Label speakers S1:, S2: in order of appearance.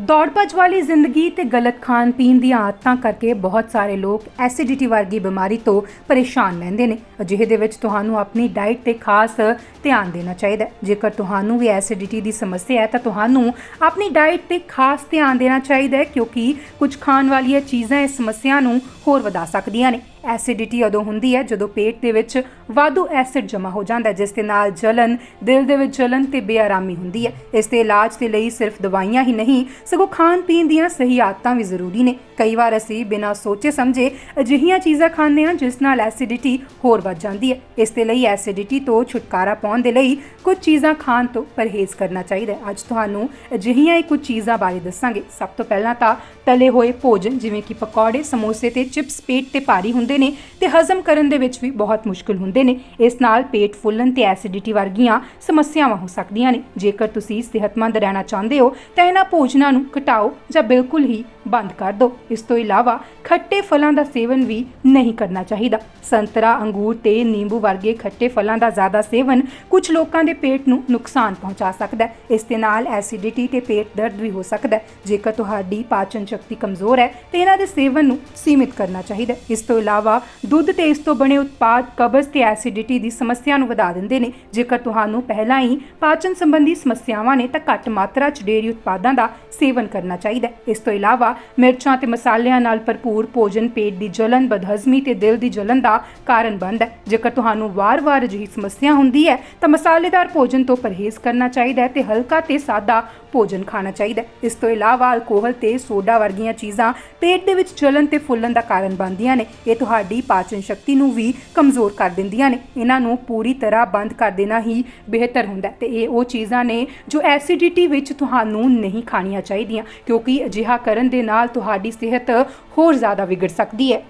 S1: ਦੌੜ ਭੱਜ ਵਾਲੀ ਜ਼ਿੰਦਗੀ ਤੇ ਗਲਤ ਖਾਣ ਪੀਣ ਦੀਆਂ ਆਦਤਾਂ ਕਰਕੇ ਬਹੁਤ ਸਾਰੇ ਲੋਕ ਐਸਿਡਿਟੀ ਵਰਗੀ ਬਿਮਾਰੀ ਤੋਂ ਪਰੇਸ਼ਾਨ ਰਹਿੰਦੇ ਨੇ। ਅਜਿਹੇ ਦੇ ਵਿੱਚ ਤੁਹਾਨੂੰ ਆਪਣੀ ਡਾਈਟ ਤੇ ਖਾਸ ਧਿਆਨ ਦੇਣਾ ਚਾਹੀਦਾ ਹੈ। ਜੇਕਰ ਤੁਹਾਨੂੰ ਵੀ ਐਸਿਡਿਟੀ ਦੀ ਸਮੱਸਿਆ ਹੈ ਤਾਂ ਤੁਹਾਨੂੰ ਆਪਣੀ ਡਾਈਟ ਤੇ ਖਾਸ ਧਿਆਨ ਦੇਣਾ ਚਾਹੀਦਾ ਹੈ ਕਿਉਂਕਿ ਕੁਝ ਖਾਣ ਵਾਲੀਆਂ ਚੀਜ਼ਾਂ ਇਸ ਸਮੱਸਿਆ ਨੂੰ ਹੋਰ ਵਧਾ ਸਕਦੀਆਂ ਨੇ। ਐਸਿਡਿਟੀ ਉਦੋਂ ਹੁੰਦੀ ਹੈ ਜਦੋਂ ਪੇਟ ਦੇ ਵਿੱਚ ਵਾਧੂ ਐਸਿਡ ਜਮ੍ਹਾਂ ਹੋ ਜਾਂਦਾ ਹੈ, ਜਿਸ ਦੇ ਨਾਲ ਜਲਨ, ਦਿਲ ਦੇ ਵਿੱਚ ਜਲਨ ਤੇ ਬੇਆਰਾਮੀ ਹੁੰਦੀ ਹੈ। ਇਸ ਦੇ ਇਲਾਜ ਦੇ ਲਈ ਸਿਰਫ ਦਵਾਈਆਂ ਹੀ ਨਹੀਂ ਸਗੋਂ ਖਾਣ ਪੀਣ ਦੀਆਂ ਸਹੀ ਆਦਤਾਂ ਵੀ ਜ਼ਰੂਰੀ ਨੇ। ਕਈ ਵਾਰ ਅਸੀਂ ਬਿਨਾਂ ਸੋਚੇ ਸਮਝੇ ਅਜਿਹੀਆਂ ਚੀਜ਼ਾਂ ਖਾਂਦੇ ਹਾਂ ਜਿਸ ਨਾਲ ਐਸਿਡਿਟੀ ਹੋਰ ਵੱਧ ਜਾਂਦੀ ਹੈ। ਇਸ ਦੇ ਲਈ ਐਸਿਡਿਟੀ ਤੋਂ ਛੁਟਕਾਰਾ ਪਾਉਣ ਦੇ ਲਈ ਕੁਝ ਚੀਜ਼ਾਂ ਖਾਣ ਤੋਂ ਪਰਹੇਜ਼ ਕਰਨਾ ਚਾਹੀਦਾ ਹੈ। ਅੱਜ ਤੁਹਾਨੂੰ ਅਜਿਹੀਆਂ ਹੀ ਕੁਝ ਚੀਜ਼ਾਂ ਬਾਰੇ ਦੱਸਾਂਗੇ। ਸਭ ਤੋਂ ਪਹਿਲਾਂ ਤਾਂ ਤਲੇ ਹੋਏ ਭੋਜਨ ਜਿਵੇਂ ਕਿ ਪਕੌੜੇ, ਸਮੋਸੇ ਤੇ ਚਿਪਸ ਪੇਟ ਤੇ ਭਾਰੀ ਹੁੰਦੇ ਨੇ ਤੇ ਹਜ਼ਮ ਕਰਨ ਦੇ ਵਿੱਚ ਵੀ ਬਹੁਤ ਮੁਸ਼ਕਲ ਹੁੰਦੇ ਨੇ। ਇਸ ਨਾਲ ਪੇਟ ਫੁੱਲਣ ਤੇ ਐਸਿਡਿਟੀ ਵਰਗੀਆਂ ਸਮੱਸਿਆਵਾਂ ਹੋ ਸਕਦੀਆਂ ਨੇ। ਜੇਕਰ ਤੁਸੀਂ ਸਿਹਤਮੰਦ ਰਹਿਣਾ ਚਾਹੁੰਦੇ ਹੋ ਤਾਂ ਇਹਨਾਂ ਭੋਜਨਾਂ ਨੂੰ ਘਟਾਓ ਜਾਂ ਬਿਲਕੁਲ ਹੀ ਬੰਦ ਕਰ ਦਿਓ। ਇਸ ਤੋਂ ਇਲਾਵਾ ਖੱਟੇ ਫਲਾਂ ਦਾ ਸੇਵਨ ਵੀ ਨਹੀਂ ਕਰਨਾ ਚਾਹੀਦਾ। ਸੰਤਰਾ, ਅੰਗੂਰ ਤੇ ਨਿੰਬੂ ਵਰਗੇ ਖੱਟੇ ਫਲਾਂ ਦਾ ਜ਼ਿਆਦਾ ਸੇਵਨ ਕੁਝ ਲੋਕਾਂ ਦੇ ਪੇਟ ਨੂੰ ਨੁਕਸਾਨ ਪਹੁੰਚਾ ਸਕਦਾ ਹੈ। ਇਸ ਦੇ ਨਾਲ ਐਸਿਡਿਟੀ ਤੇ ਪੇਟ ਦਰਦ ਵੀ ਹੋ ਸਕਦਾ ਹੈ। ਜੇਕਰ ਤੁਹਾਡੀ ਪਾਚਨ ਸ਼ਕਤੀ ਕਮਜ਼ੋਰ ਹੈ, ਤੇ ਇਹਨਾਂ ਦੇ ਸੇਵਨ ਨੂੰ ਸੀਮਿਤ ਕਰਨਾ ਚਾਹੀਦਾ ਹੈ। ਇਸ ਤੋਂ ਇਲਾਵਾ ਦੁੱਧ ਤੇ ਇਸ ਤੋਂ ਬਣੇ ਉਤਪਾਦ ਕਬਜ਼ ਤੇ ਐਸਿਡਿਟੀ ਦੀ ਸਮੱਸਿਆ ਨੂੰ ਵਧਾ ਦਿੰਦੇ ਨੇ। ਜੇਕਰ ਤੁਹਾਨੂੰ ਪਹਿਲਾਂ ਹੀ ਪਾਚਨ ਸੰਬੰਧੀ ਸਮੱਸਿਆਵਾਂ ਨੇ, ਤਾਂ ਘੱਟ ਮਾਤਰਾ 'ਚ ਡੇਅਰੀ ਉਤਪਾਦਾਂ ਦਾ ਸੇਵਨ ਕਰਨਾ ਚਾਹੀਦਾ ਹੈ। ਇਸ ਤੋਂ ਇਲਾਵਾ ਮਿਰਚਾਂ ਤੇ ਮਸਾਲਿਆਂ ਨਾਲ ਭਰਪੂਰ ਭੋਜਨ, ਪੇਟ ਦੀ ਜਲਨ, ਬਦਹਜ਼ਮੀ ਤੇ ਦਿਲ ਦੀ ਜਲਨ ਦਾ ਕਾਰਨ ਬਣਦਾ ਹੈ। ਜੇਕਰ ਤੁਹਾਨੂੰ ਵਾਰ-ਵਾਰ ਅਜਿਹੀ ਸਮੱਸਿਆ ਹੁੰਦੀ ਹੈ, ਤਾਂ ਮਸਾਲੇਦਾਰ ਭੋਜਨ ਤੋਂ ਪਰਹੇਜ਼ ਕਰਨਾ ਚਾਹੀਦਾ ਹੈ ਤੇ ਹਲਕਾ ਤੇ ਸਾਦਾ ਭੋਜਨ ਖਾਣਾ ਚਾਹੀਦਾ ਹੈ। ਇਸ ਤੋਂ ਇਲਾਵਾ ਅਲਕੋਹਲ ਤੇ ਸੋਡਾ ਵਰਗੀਆਂ ਚੀਜ਼ਾਂ ਪੇਟ ਦੇ ਵਿੱਚ ਜਲਨ ਤੇ ਫੁੱਲਣ ਦਾ ਕਾਰਨ ਬਣਦੀਆਂ ਨੇ। ਇਹ ਤੁਹਾਡੀ ਪਾਚਨ ਸ਼ਕਤੀ ਨੂੰ ਵੀ ਕਮਜ਼ੋਰ ਕਰ ਦਿੰਦੀਆਂ ਨੇ। ਇਹਨਾਂ ਨੂੰ ਪੂਰੀ ਤਰ੍ਹਾਂ ਬੰਦ ਕਰ ਦੇਣਾ ਹੀ ਬਿਹਤਰ ਹੁੰਦਾ ਹੈ ਤੇ ਇਹ ਉਹ ਚੀਜ਼ਾਂ ਨੇ ਜੋ ਐਸਿਡਿਟੀ ਵਿੱਚ ਤੁਹਾਨੂੰ ਨਹੀਂ ਖਾਣੀਆਂ ਚਾਹੀਦੀਆਂ ਚਾਹੀਦੀਆਂ ਕਿਉਂਕਿ ਅਜਿਹਾ ਕਰਨ ਦੇ ਨਾਲ ਤੁਹਾਡੀ ਸਿਹਤ ਹੋਰ ਜ਼ਿਆਦਾ ਵਿਗੜ ਸਕਦੀ ਹੈ।